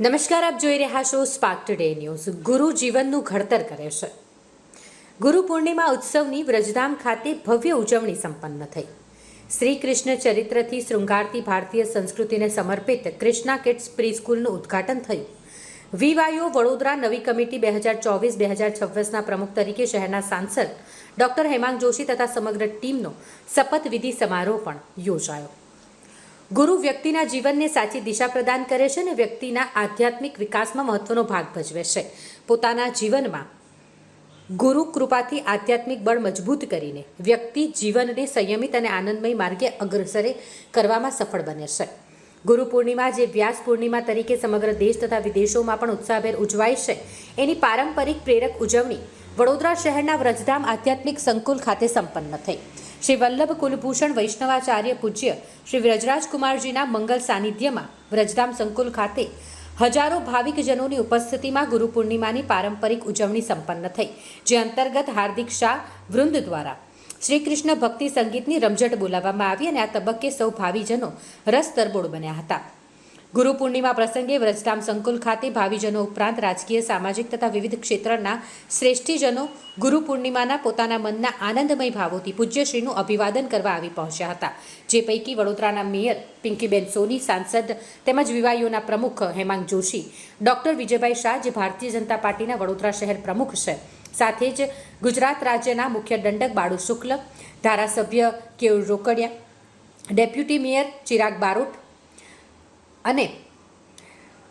નમસ્કાર, આપ જોઈ રહ્યા છો સ્પાર્ક ટુડે ન્યૂઝ ગુરુ જીવનનું ઘડતર કરે છે. ગુરુ પૂર્ણિમા ઉત્સવની વ્રજધામ ખાતે ભવ્ય ઉજવણી સંપન્ન થઈ. શ્રી કૃષ્ણ ચરિત્રથી શૃંગારતી ભારતીય સંસ્કૃતિને સમર્પિત કૃષ્ણા કિડ્સ પ્રી સ્કૂલનું ઉદ્ઘાટન થયું. વીવાયો વડોદરા નવી કમિટી બે હજાર ચોવીસ બે હજાર છવ્વીસના પ્રમુખ તરીકે શહેરના સાંસદ ડોક્ટર હેમાંગ જોશી તથા સમગ્ર ટીમનો શપથવિધિ સમારોહ પણ યોજાયો. ગુરુ વ્યક્તિના જીવનને સાચી દિશા પ્રદાન કરે છે અને વ્યક્તિના આધ્યાત્મિક વિકાસમાં મહત્વનો ભાગ ભજવે છે. પોતાના જીવનમાં ગુરુ કૃપાથી આધ્યાત્મિક બળ મજબૂત કરીને વ્યક્તિ જીવનને સંયમિત અને આનંદમય માર્ગે અગ્રસરે કરવામાં સફળ બને છે. ગુરુ પૂર્ણિમા જે વ્યાસ પૂર્ણિમા તરીકે સમગ્ર દેશ તથા વિદેશોમાં પણ ઉત્સાહભેર ઉજવાય છે. એની પારંપરિક પ્રેરક ઉજવણી વડોદરા શહેરના વ્રજધામ આધ્યાત્મિક સંકુલ ખાતે સંપન્ન થઈ. શ્રી વલ્લભ કુલભૂષણ વૈષ્ણવાચાર્ય પૂજ્ય શ્રી વ્રજરાજકુમારજીના મંગલ સાનિધ્યમાં વ્રજધામ સંકુલ ખાતે હજારો ભાવિકજનોની ઉપસ્થિતિમાં ગુરુ પૂર્ણિમાની પારંપરિક ઉજવણી સંપન્ન થઈ, જે અંતર્ગત હાર્દિક શાહ વૃંદ દ્વારા શ્રી કૃષ્ણ ભક્તિ સંગીતની રમઝટ બોલાવવામાં આવી અને આ તબક્કે સૌ ભાવિજનો રસ તરબોળ બન્યા હતા. ગુરુ પૂર્ણિમા પ્રસંગે વ્રજધામ સંકુલ ખાતે ભાવિજનો ઉપરાંત રાજકીય, સામાજિક તથા વિવિધ ક્ષેત્રના શ્રેષ્ઠીજનો ગુરુ પૂર્ણિમાના પોતાના મનના આનંદમય ભાવોથી પૂજ્યશ્રીનું અભિવાદન કરવા આવી પહોંચ્યા હતા. જે પૈકી વડોદરાના મેયર પિંકીબેન સોની, સાંસદ તેમજ વિવાહીઓના પ્રમુખ હેમાંગ જોશી, ડોક્ટર વિજયભાઈ શાહ જે ભારતીય જનતા પાર્ટીના વડોદરા શહેર પ્રમુખ છે. સાથે જ ગુજરાત રાજ્યના મુખ્ય દંડક બાળુ શુક્લ, ધારાસભ્ય કેયુર રોકડિયા, ડેપ્યુટી મેયર ચિરાગ બારોટ અને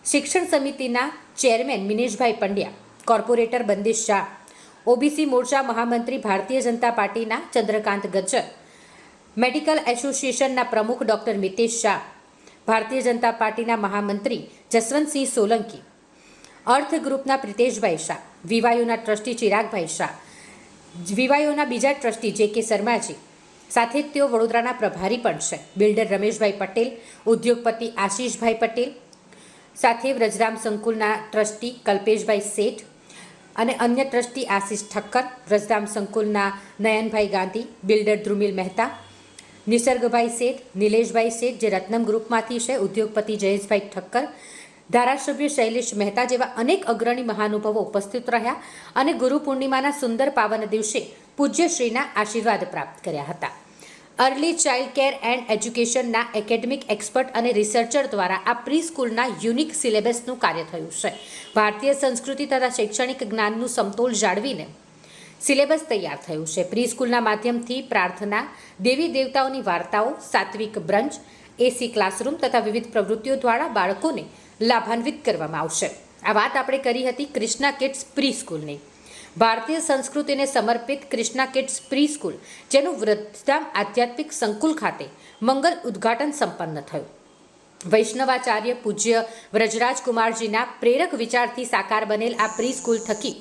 શિક્ષણ સમિતિના chairman Mineshbhai Pandya, corporator Bandish Shah, OBC મોરચા મહામંત્રી ભારતીય જનતા પાર્ટીના ચંદ્રકાંત ગજ્જર, મેડિકલ એસોસિએશનના પ્રમુખ ડૉક્ટર મિતેશ શાહ, ભારતીય જનતા પાર્ટીના મહામંત્રી જસવંતસિંહ સોલંકી, અર્થ ગ્રુપના પ્રિતેશભાઈ શાહ, વિવાયોના ટ્રસ્ટી ચિરાગભાઈ શાહ, વિવાયોના બીજા ટ્રસ્ટી જે કે શર્માજી સાથે જ તેઓ વડોદરાના પ્રભારી પણ છે. બિલ્ડર રમેશભાઈ પટેલ, ઉદ્યોગપતિ આશીષભાઈ પટેલ, સાથે વ્રજરામ સંકુલના ટ્રસ્ટી કલ્પેશભાઈ શેઠ અને અન્ય ટ્રસ્ટી આશીષ ઠક્કર વ્રજધામ સંકુલના નયનભાઈ ગાંધી, બિલ્ડર ધ્રુમિલ મહેતા, નિસર્ગભાઈ શેઠ, નિલેશભાઈ શેઠ જે રત્નમ ગ્રુપમાંથી છે, ઉદ્યોગપતિ જયેશભાઈ ઠક્કર, ધારાસભ્ય શૈલેષ મહેતા જેવા અનેક અગ્રણી મહાનુભાવો ઉપસ્થિત રહ્યા અને ગુરુ પૂર્ણિમાના સુંદર પાવન દિવસે પૂજ્યશ્રીના આશીર્વાદ પ્રાપ્ત કર્યા હતા. અર્લી ચાઇલ્ડ કેર એન્ડ એજ્યુકેશનના એકેડમિક એક્સપર્ટ અને રિસર્ચર દ્વારા આ પ્રી સ્કૂલના યુનિક સિલેબસનું કાર્ય થયું છે. ભારતીય સંસ્કૃતિ તથા શૈક્ષણિક જ્ઞાનનું સમતોલ જાળવીને સિલેબસ તૈયાર થયું છે. પ્રી સ્કૂલના માધ્યમથી પ્રાર્થના, દેવી દેવતાઓની વાર્તાઓ, સાત્વિક બ્રંચ એસી ક્લાસરૂમ તથા વિવિધ પ્રવૃત્તિઓ દ્વારા બાળકોને લાભાન્વિત કરવામાં આવશે. આ વાત આપણે કરી હતી ક્રિષ્ના કિડ્સ પ્રી સ્કૂલની ભારતીય સંસ્કૃતિને સમર્પિત ક્રિષ્ના કિડ્સ પ્રી સ્કૂલ, જેનું વૃદ્ધામ આધ્યાત્મિક સંકુલ ખાતે મંગલ ઉદ્ઘાટન સંપન્ન થયું. વૈષ્ણવાચાર્ય પૂજ્ય વ્રજરાજ કુમારજીના પ્રેરક વિચારથી સાકાર બનેલ આ પ્રી સ્કૂલ થકી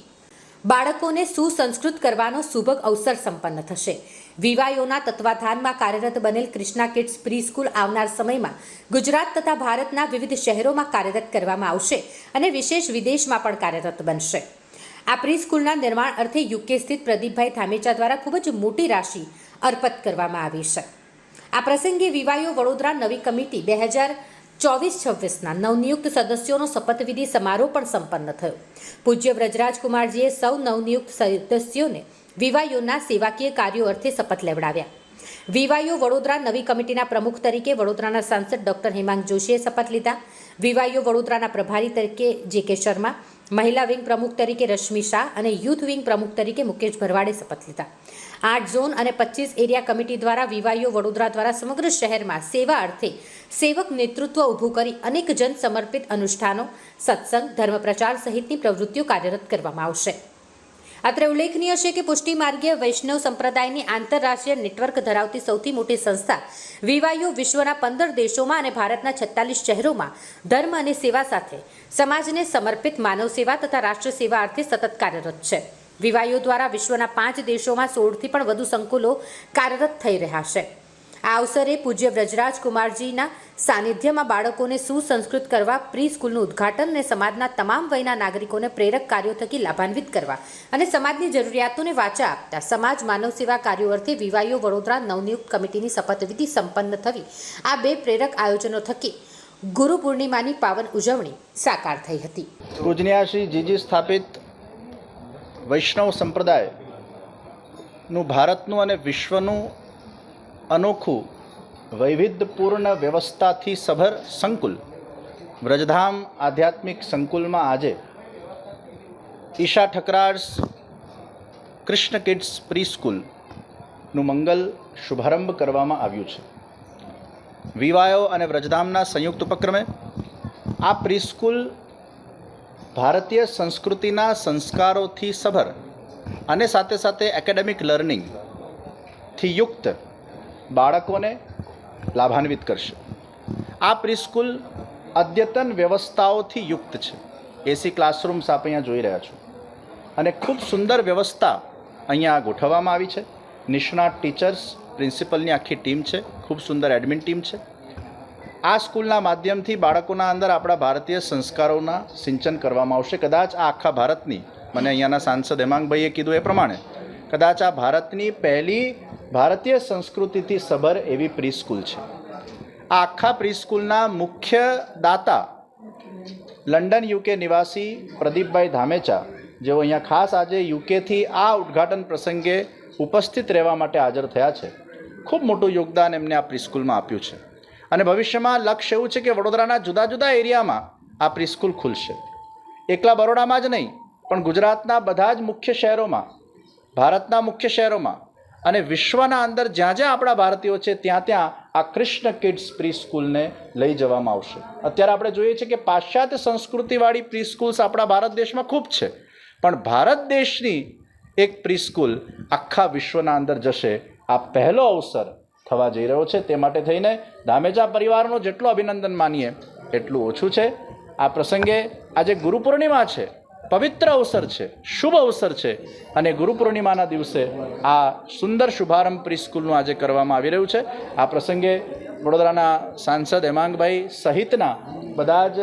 બાળકોને સુસંસ્કૃત કરવાનો સુભગ અવસર સંપન્ન થશે. વિવાયોના તત્વાધાનમાં કાર્યરત બનેલ ક્રિષ્ના કિડ્સ પ્રી સ્કૂલ આવનાર સમયમાં ગુજરાત તથા ભારતના વિવિધ શહેરોમાં કાર્યરત કરવામાં આવશે અને વિશેષ વિદેશમાં પણ કાર્યરત બનશે. આ પ્રી સ્કૂલના નિર્માણ અર્થે યુકે સ્થિત પ્રદીપભાઈ થામેચા દ્વારા ખૂબ જ મોટી રાશિ અર્પત કરવામાં આવી છે. આ પ્રસંગે વિવાયો વડોદરા નવી કમિટી બે હજાર ચોવીસ છવ્વીસના નવનિયુક્ત સદસ્યોનો શપથવિધિ સમારોહ પણ સંપન્ન થયો. પૂજ્ય વ્રજરાજકુમારજીએ સૌ નવનિયુક્ત સદસ્યોને વિવાયોના સેવાકીય કાર્યો અર્થે શપથ લેવડાવ્યા. વિવાયો વડોદરા નવી કમિટીના પ્રમુખ તરીકે વડોદરાના સાંસદ ડોક્ટર હેમાંગ જોશીએ શપથ લીધા. વિવાયો વડોદરાના પ્રભારી તરીકે જે કે શર્મા મહિલા વિંગ પ્રમુખ તરીકે રશ્મિ શાહ અને યુથ વિંગ પ્રમુખ તરીકે મુકેશ ભરવાડે શપથ લીધા. આઠ ઝોન અને પચીસ એરિયા કમિટી દ્વારા વિવાયો વડોદરા દ્વારા સમગ્ર શહેરમાં સેવા અર્થે સેવક નેતૃત્વ ઊભું કરી અનેક જન સમર્પિત અનુષ્ઠાનો, સત્સંગ ધર્મ પ્રચાર સહિતની પ્રવૃત્તિઓ કાર્યરત કરવામાં આવશે. અત્રે ઉલ્લેખનીય છે કે પુષ્ટિ માર્ગીય વૈષ્ણવ સંપ્રદાયની આંતરરાષ્ટ્રીય નેટવર્ક ધરાવતી સૌથી મોટી સંસ્થા વિવાયુ વિશ્વના પંદર દેશોમાં અને ભારતના છત્તાલીસ શહેરોમાં ધર્મ અને સેવા સાથે સમાજને સમર્પિત માનવ સેવા તથા રાષ્ટ્ર સેવા અર્થે સતત કાર્યરત છે. વિવાયો દ્વારા વિશ્વના પાંચ દેશોમાં સોળથી પણ વધુ સંકુલો કાર્યરત થઈ રહ્યા છે. આ અવસરે પૂજ્ય વ્રજરાજ કુમારજીના સાનિધ્યમાં બાળકોને સુસંસ્કૃત કરવા પ્રી સ્કૂલનું ઉદ્ઘાટન અને સમાજના તમામ વયના નાગરિકોને પ્રેરક કાર્યો થકી લાભાન્વિત કરવા અને સમાજની જરૂરિયાતોને વાચા આપતા સમાજ માનવ સેવા કાર્યો અર્થે વિવાયો વડોદરા નવનિયુક્ત કમિટીની શપથવિધિ સંપન્ન થવી. આ બે પ્રેરક આયોજનો થકી ગુરુ પૂર્ણિમાની પાવન ઉજવણી સાકાર થઈ હતી. સ્થાપિત વૈષ્ણવ સંપ્રદાયનું ભારતનું અને વિશ્વનું અનોખું, વૈવિધ્યપૂર્ણ વ્યવસ્થાથી સભર સંકુલ, વ્રજધામ આધ્યાત્મિક સંકુલમાં આજે. ઈશા ઠકરાર્સ કૃષ્ણ કિડ્સ પ્રી સ્કૂલનું મંગલ શુભારંભ કરવામાં આવ્યું છે. વિવાયો અને વ્રજધામના સંયુક્ત ઉપક્રમે આ પ્રી સ્કૂલ ભારતીય સંસ્કૃતિના સંસ્કારોથી સભર અને સાથે સાથે એકેડેમિક લર્નિંગથી યુક્ત બાળકોને લાભાન્વિત કરશે. આ પ્રિસ્કૂલ અદ્યતન વ્યવસ્થાઓથી યુક્ત છે. એસી ક્લાસરૂમ્સ આપ અહીંયા જોઈ રહ્યા છો. અને ખૂબ સુંદર વ્યવસ્થા અહીંયા ગોઠવવામાં આવી છે. નિષ્ણાત ટીચર્સ, પ્રિન્સિપલની આખી ટીમ છે. ખૂબ સુંદર એડમિન ટીમ છે. આ સ્કૂલના માધ્યમથી બાળકોના અંદર આપણા ભારતીય સંસ્કારોના સિંચન કરવામાં આવશે. કદાચ આ આખા ભારતની, મને અહીંયાના સાંસદ હેમાંગભાઈએ કીધું એ પ્રમાણે, કદાચ આ ભારતની પહેલી ભારતીય સંસ્કૃતિથી સભર એવી પ્રી સ્કૂલ છે. આ આખા પ્રી સ્કૂલના મુખ્ય દાતા લંડન યુકે નિવાસી પ્રદીપભાઈ ધામેચા, જેઓ અહીંયા ખાસ આજે યુકેથી આ ઉદ્ઘાટન પ્રસંગે ઉપસ્થિત રહેવા માટે હાજર થયા છે. ખૂબ મોટું યોગદાન એમને આ પ્રીસ્કૂલમાં આપ્યું છે. અને ભવિષ્યમાં લક્ષ્ય એવું છે કે વડોદરાના જુદા જુદા એરિયામાં આ પ્રીસ્કૂલ ખુલશે. એકલા બરોડામાં જ નહીં, પણ ગુજરાતના બધા જ મુખ્ય શહેરોમાં, ભારતના મુખ્ય શહેરોમાં અને વિશ્વના અંદર જ્યાં જ્યાં આપણા ભારતીયો છે, ત્યાં ત્યાં આ કૃષ્ણ કિડ્સ પ્રી સ્કૂલને લઈ જવામાં આવશે. અત્યારે આપણે જોઈએ છીએ કે પાશ્ચાત્ય સંસ્કૃતિવાળી પ્રી સ્કૂલ્સ આપણા ભારત દેશમાં ખૂબ છે. પણ ભારત દેશની એક પ્રી સ્કૂલ આખા વિશ્વના અંદર જશે. આ પહેલો અવસર થવા જઈ રહ્યો છે. તે માટે થઈને ધામેજા પરિવારનો જેટલો અભિનંદન માનીએ, એટલું ઓછું છે. આ પ્રસંગે આજે ગુરુ પૂર્ણિમા છે. પવિત્ર અવસર છે, શુભ અવસર છે અને ગુરુ પૂર્ણિમાના દિવસે આ સુંદર શુભારંભ પ્રી સ્કૂલનું આજે કરવામાં આવી રહ્યું છે. આ પ્રસંગે વડોદરાના સાંસદ હેમાંગભાઈ સહિતના બધા જ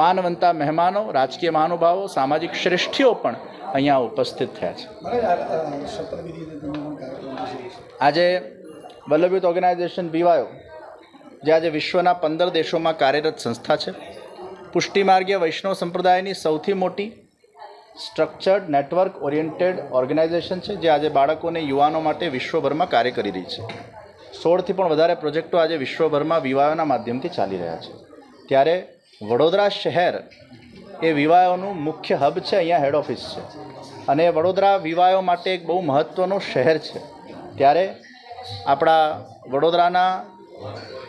માનવંતા મહેમાનો, રાજકીય મહાનુભાવો, સામાજિક શ્રેષ્ઠીઓ પણ અહીંયા ઉપસ્થિત થયા છે. આજે વલ્લભયુત ઓર્ગેનાઇઝેશન બીવાયો જે આજે વિશ્વના પંદર દેશોમાં કાર્યરત સંસ્થા છે. પુષ્ટિમાર્ગીય વૈષ્ણવ સંપ્રદાયની સૌથી મોટી સ્ટ્રક્ચર્ડ નેટવર્ક ઓરિએન્ટેડ ઓર્ગેનાઇઝેશન છે, જે આજે બાળકોને યુવાનો માટે વિશ્વભરમાં કાર્ય કરી રહી છે. સોળથી પણ વધારે પ્રોજેક્ટો આજે વિશ્વભરમાં વિવાહોના માધ્યમથી ચાલી રહ્યા છે. ત્યારે વડોદરા શહેર એ વિવાહોનું મુખ્ય હબ છે, અહીંયા હેડ ઓફિસ છે. અને વડોદરા વિવાહો માટે એક બહુ મહત્ત્વનું શહેર છે. ત્યારે આપણા વડોદરાના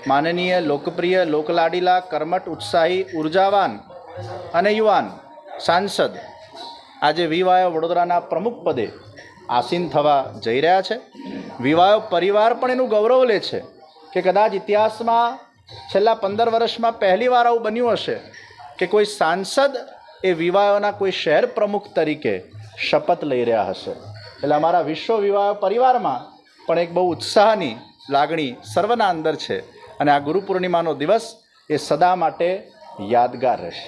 માનનીય લોકપ્રિય, લોકલાડીલા કર્મઠ ઉત્સાહી, ઉર્જાવાન અને યુવાન સાંસદ આજે વિવાયો વડોદરાના પ્રમુખ પદે આસીન થવા જઈ રહ્યા છે. વિવાયો પરિવાર પણ એનું ગૌરવ લે છે કે કદાચ ઇતિહાસમાં છેલ્લા પંદર વર્ષમાં પહેલીવાર આવું બન્યું હશે કે કોઈ સાંસદ એ વિવાહોના કોઈ શહેર પ્રમુખ તરીકે શપથ લઈ રહ્યા હશે. એટલે અમારા વિશ્વ વિવાહ પરિવારમાં પણ એક બહુ ઉત્સાહની લાગણી સર્વના અંદર છે. અને આ ગુરુ પૂર્ણિમાનો દિવસ એ સદા માટે યાદગાર રહેશે.